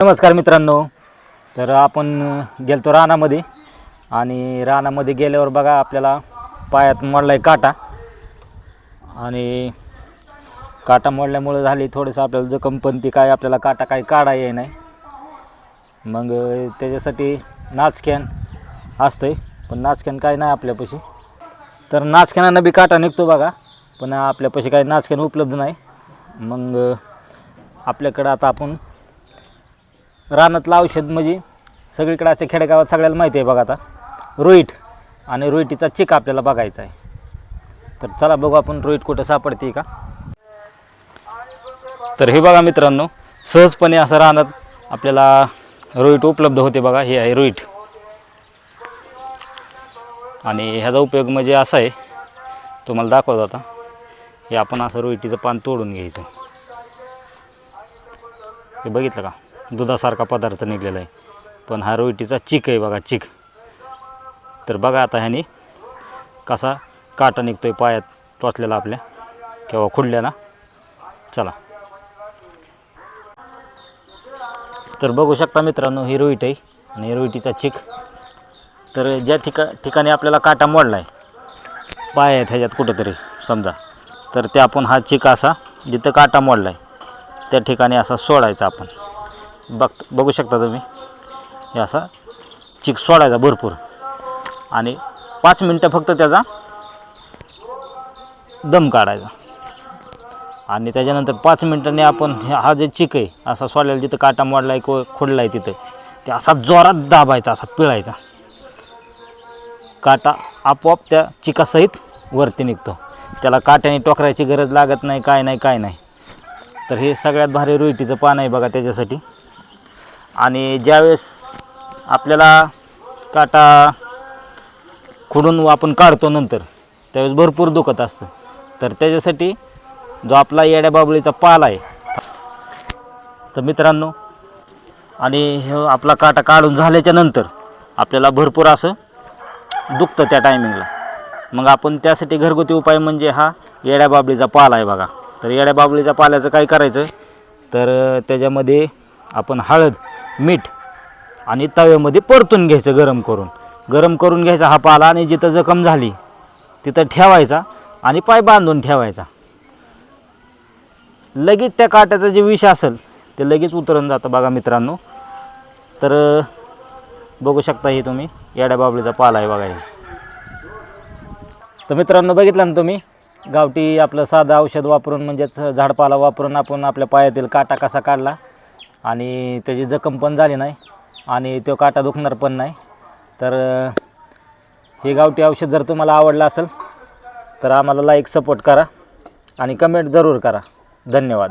नमस्कार मित्रांनो तर आपण गेलतो रानामध्ये आणि रानामध्ये गेल्यावर बघा आपल्याला पायात मोडला आहे काटा आणि काटा मोडल्यामुळं झाली थोडंसं आपल्याला जखम पण ती काय आपल्याला काटा काही काढा ये नाही. मग त्याच्यासाठी त्याच्यासाठी नाचकॅन आहे पण नाचकॅन काय नाही आपल्यापाशी. तर नाचकॅनानं बी काटा निघतो बघा पण आपल्यापाशी काही नाचकॅन उपलब्ध नाही. मग आपल्याकडं आता आपण रानातलं औषध म्हणजे सगळीकडे असे खेडेगावात सगळ्याला माहिती आहे बघा आता. रोईट आणि रोईटीचा चिक आपल्याला बघायचा आहे. तर चला बघू आपण रोईट कुठं सापडते का? तर हे बघा मित्रांनो सहजपणे असं रानात आपल्याला रोईट उपलब्ध होते बघा. हे आहे रोईट आणि ह्याचा उपयोग म्हणजे असा आहे तुम्हाला दाखवतो आता. हे आपण असं रोईटीचं पान तोडून घ्यायचं. हे बघितलं का? दुधासारखा पदार्थ निघलेला आहे. पण हा रोईटीचा चिक आहे बघा चिक. तर बघा आता ह्याने कसा काटा निघतो आहे पायात टोचलेला आपल्या. किंवा खुडल्याला चला. तर बघू शकता मित्रांनो ही रोईट आहे आणि रोईटीचा चिक. तर ज्या ठिका ठिकाणी आपल्याला काटा मोडला आहे पाय आहेत ह्याच्यात कुठंतरी समजा. तर ते आपण हा चिक असा जिथं काटा मोडला आहे त्या ठिकाणी असा सोडायचा आपण. बघ बघू शकता तुम्ही. हे असा चिक सोडायचा भरपूर. आणि पाच मिनटं फक्त त्याचा दम काढायचा. आणि त्याच्यानंतर पाच मिनटांनी आपण हा जे चिक आहे असा सोडलेला जिथं काटा मोडला आहे को खोडला आहे तिथं ते असा जोरात दाबायचा असा पिळायचा. काटा आपोआप त्या चिकासहित वरती निघतो. त्याला काट्याने टोकरायची गरज लागत नाही काय नाही काय नाही. तर हे सगळ्यात भारी रुईटीचं पान आहे बघा त्याच्यासाठी. आणि ज्यावेळेस आपल्याला काटा खुडून आपण काढतो नंतर त्यावेळेस भरपूर दुखत असतं. तर त्याच्यासाठी जो आपला येड्या बाबळीचा पाला आहे तर मित्रांनो आणि हे आपला काटा काढून झाल्याच्यानंतर आपल्याला भरपूर असं दुखतं त्या टायमिंगला मग आपण त्यासाठी घरगुती उपाय म्हणजे हा येड्या बाबळीचा पाला आहे बघा. तर येड्या बाबळीच्या पाल्याचं काय करायचं? तर त्याच्यामध्ये आपण हळद मीठ आणि तव्यामध्ये परतून घ्यायचं गरम करून. गरम करून घ्यायचा हा पाला आणि जिथं जखम झाली तिथं ठेवायचा आणि पाय बांधून ठेवायचा. लगेच त्या काट्याचं जे विष असेल ते लगेच उतरून जातं बघा मित्रांनो. तर बघू शकता हे तुम्ही येड्या बाबळीचा पाला आहे बघा हे. तर मित्रांनो बघितलं ना तुम्ही गावठी आपलं साधं औषध वापरून म्हणजेच झाडपाला वापरून आपण आपल्या पायातील काटा कसा काढला आणि त्याची जखम पण झाली नाही आणि तो काटा दुखणार पण नाही. तर हे गावठी औषध जर तुम्हाला आवडलं असेल तर आम्हाला लाईक सपोर्ट करा आणि कमेंट जरूर करा. धन्यवाद.